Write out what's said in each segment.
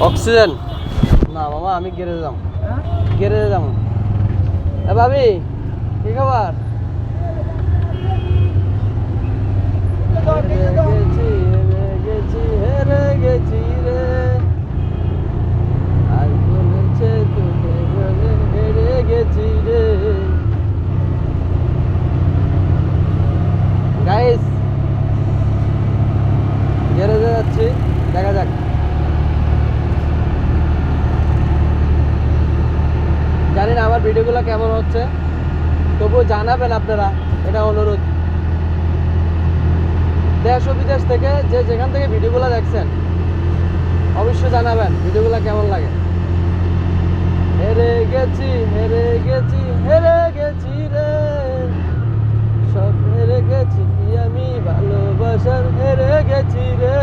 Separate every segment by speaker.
Speaker 1: Oxygen. না মামা আমি গেরে যাম গেরে যাম এ ভাবি কি খবর হেরে গেছি হেরে গেছি হেরে গেছি রে আর বলেছে তোকে বলে হেরে গেছি রে গাইস গ্যারেজে যাচ্ছি দেখা যাক জানি না আমার ভিডিওগুলো কেমন হচ্ছে? তবুও জানাবেন আপনারা, এটা অনুরোধ। দেশ ও বিদেশ থেকে যে যেখান থেকে ভিডিওগুলো দেখছেন, অবশ্যই জানাবেন ভিডিওগুলো কেমন লাগে। হেরে গেছি হেরে গেছি হেরে গেছি রে। সব হেরে গেছি আমি ভালোবাসার হেরে গেছি রে।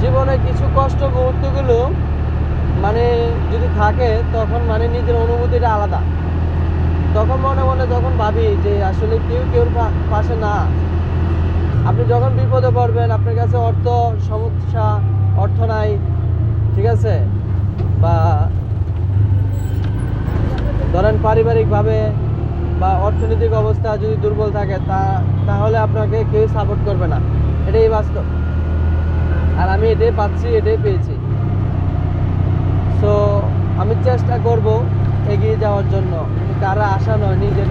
Speaker 1: জীবনে কিছু কষ্ট মুহূর্তগুলো মানে যদি থাকে, তখন মানে নিজের অনুভূতিটা আলাদা। তখন মনে মনে যখন ভাবি যে আসলে কেউ কেউর পা- পাশে না। আপনি যখন বিপদে পড়বেন, আপনার কাছে অর্থ সমস্যা, অর্থ নাই, ঠিক আছে? বা ধরেন পারিবারিকভাবে বা অর্থনৈতিক অবস্থা যদি দুর্বল থাকে, তা, তাহলে আপনাকে কেউ সাপোর্ট করবে না। এটাই বাস্তব। আর আমি এটাই পাচ্ছি, এটাই পেয়েছি। আমি চেষ্টা করব এগিয়ে যাওয়ার জন্য। কারা আশা নয় নিজের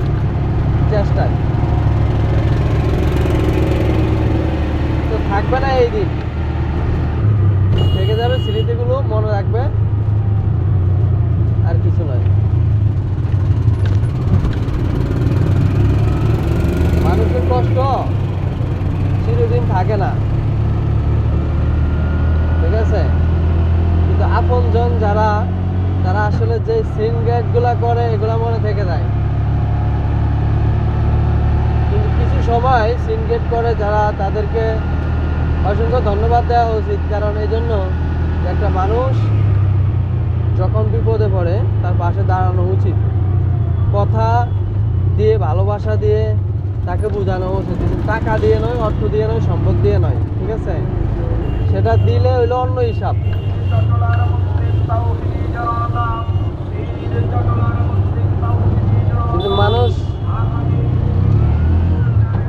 Speaker 1: চেষ্টায়। তো থাকবে না এই দিন। থেকে যাবে স্মৃতিগুলো মনে রাখবে। আর কিছু নয়। মানুষের কষ্ট চিরদিন থাকে না ঠিক আছে কিন্তু আপনজন যারা তারা আসলে যে সিনগুলা করে, এগুলা মনে থেকে যায়। কিন্তু কিছু সময় সিন গেট করে যারা তাদেরকে অসংখ্য ধন্যবাদ দেওয়া উচিত। কারণ এই জন্য একটা মানুষ যখন বিপদে পড়ে, তার পাশে দাঁড়ানো উচিত। কথা দিয়ে, ভালোবাসা দিয়ে তাকে বোঝানো উচিত। টাকা দিয়ে নয়, অর্থ দিয়ে নয়, সম্পদ দিয়ে নয়, ঠিক আছে? সেটা দিলে হইল অন্য হিসাব। কিন্তু মানুষ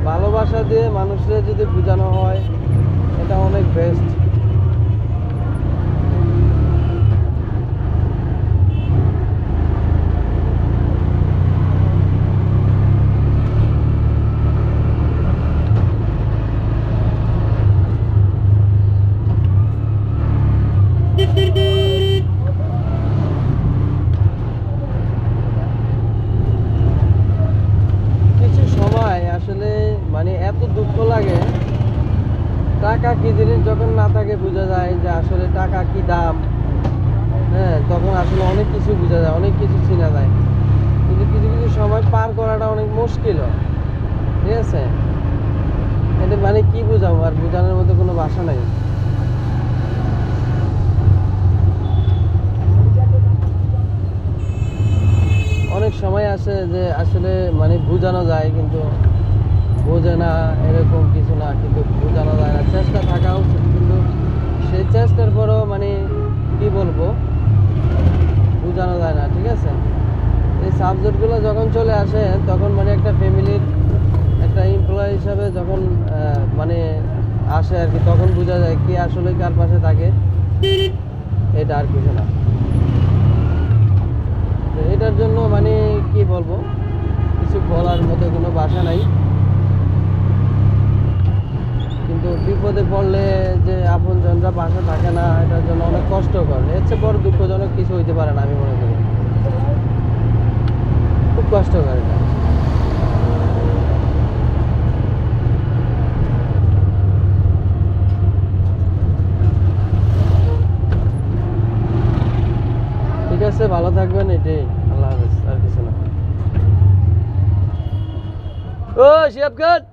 Speaker 1: ভালোবাসা দিয়ে মানুষের যদি বোঝানো হয় এটা অনেক বেস্ট কিছু সময় আসলে মানে এত দুঃখ লাগে টাকা কি জিনিস যখন না থাকে বোঝা যায় যে আসলে টাকা কি দাম। হ্যাঁ তখন আসলে অনেক কিছু বোঝা যায়, অনেক কিছু চিনা যায়। কিন্তু কিছু কিছু সময় পার করাটা অনেক মুশকিল ঠিক আছে? এটা মানে কি বোঝাবো? আর বোঝানোর মতো কোনো ভাষা নাই। অনেক সময় আসে যে আসলে মানে বোঝানো যায়, কিন্তু বোঝে না, এরকম কিছু না। সাবজেক্টগুলো যখন চলে আসে, তখন মানে একটা ফ্যামিলির একটা এমপ্লয় হিসাবে যখন মানে আসে আর কি, তখন বোঝা যায় কে আসলে কার পাশে থাকে। এটা আর কিছু না। তো এটার জন্য মানে কি বলব, কিছু বলার মতো কোনো ভাষা নাই। কিন্তু বিপদে পড়লে যে আপন জনরা পাশে থাকে না, এটার জন্য অনেক কষ্টকর। এর চেয়ে বড় দুঃখজনক কিছু হইতে পারে না, আমি মনে করি। খুব কষ্টকর না। ঠিক আছে, ভালো থাকবেন এটাই। আল্লাহ হাফেজ, আর কিছু না। ও শিয়াব খান!